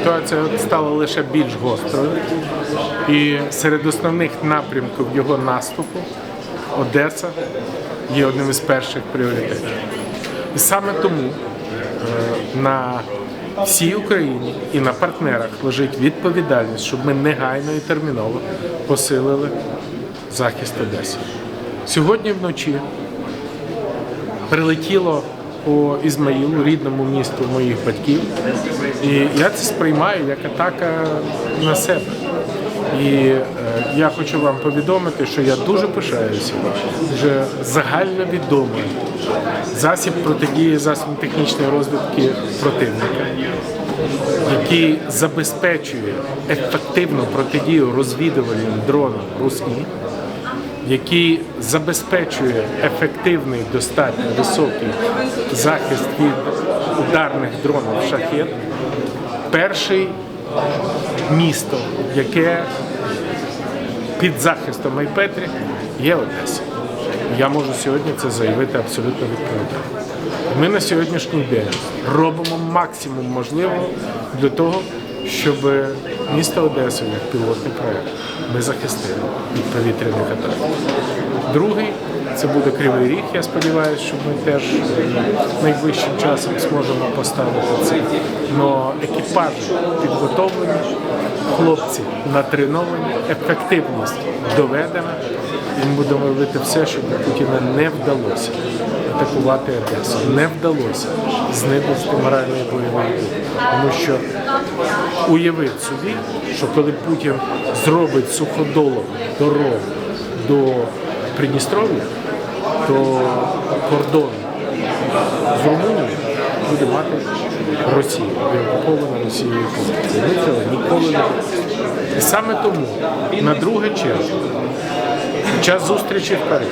ситуація стала лише більш гострою. І серед основних напрямків його наступу Одеса є одним із перших пріоритетів. І саме тому е, на всій Україні і на партнерах лежить відповідальність, щоб ми негайно і терміново посилили захист Одеси. Сьогодні вночі прилетіло по Ізмаїлу, рідному місту моїх батьків. І я це сприймаю як атака на себе. І е, я хочу вам повідомити, що я дуже пишаюся, вже загальновідомий засіб протидії засобів технічної розвідки противника, який забезпечує ефективну протидію розвідувальним дронам РУСІ, який забезпечує ефективний, достатньо високий захист від ударних дронів шахет. Перший місто, яке під захистом Майпетрі є Одеса. Я можу сьогодні це заявити абсолютно відповідально. Ми на сьогоднішній день робимо максимум можливого для того, щоб місто Одеса як пілотний проект ми захистили від повітряних атак. Другий це буде Кривий Ріг. Я сподіваюся, що ми теж найближчим часом зможемо поставити це. Но екіпажі підготовлені, хлопці натреновані, ефективність доведена. І ми будемо робити все, щоб Путіна не вдалося атакувати Одесу. Не вдалося знищити моральний бойовий дух. Тому що уявіть собі, що коли Путін зробить суходолом дорогу до Придністров'я, то кордон з Румунією буде мати Росія, окупована Росією. Ми цього ніколи не. І саме тому на друге під час зустрічі в Парижі,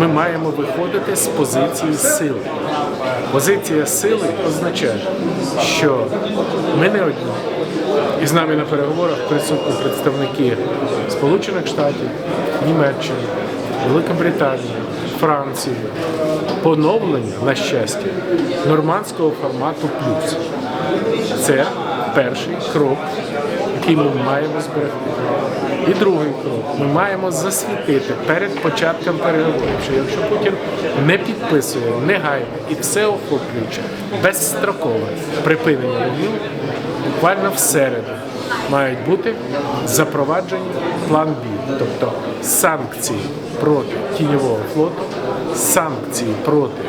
ми маємо виходити з позиції сили. Позиція сили означає, що ми не одні. І з нами на переговорах присутні представники Сполучених Штатів, Німеччини, Великобританії, Франції, поновлення, на щастя, нормандського формату плюс. Це перший крок, який ми маємо зберегти. І другий крок. Ми маємо засвітити перед початком переговорів, що якщо Путін не підписує негайно і всеохоплююче, безстрокове припинення вогню, буквально всереду мають бути запроваджені план бій, тобто санкції проти тіньового флоту, санкції проти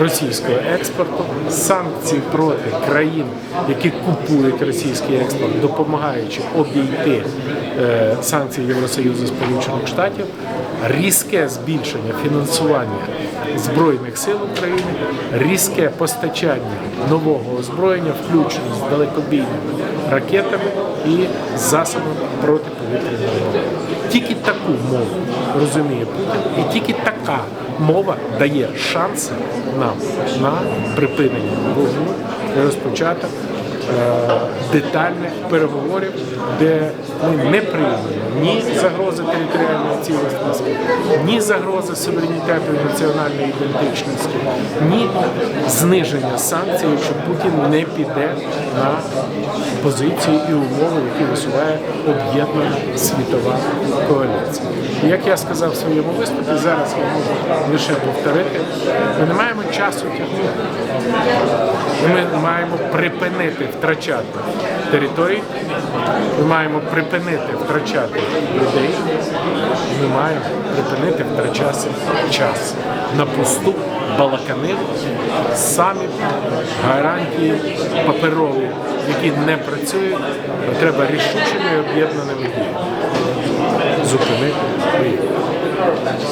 російського експорту, санкції проти країн, які купують російський експорт, допомагаючи обійти е, санкції Євросоюзу Сполучених Штатів, різке збільшення фінансування збройних сил України, різке постачання нового озброєння, включно з далекобійними ракетами і засобами протиповітряної оборони. Тільки таку мову розуміє. Путін, і тільки така мова дає шанси нам на припинення вогню і розпочаток детальних переговорів, де ми не приймемо ні загрози територіальної цілісності, ні загрози суверенітету і національної ідентичності, ні зниження санкцій, якщо Путін не піде на позиції і умови, які висуває об'єднана світова коаліція. І як я сказав в своєму виступі, зараз я можу лише повторити, ми не маємо часу тягнути. Ми маємо припинити втрачати території, ми маємо припинити втрачати людей, ми маємо припинити втрачати час. На пусту балаканину, самі гарантії паперові, які не працюють, треба рішучими і об'єднаними діями зупинити війну.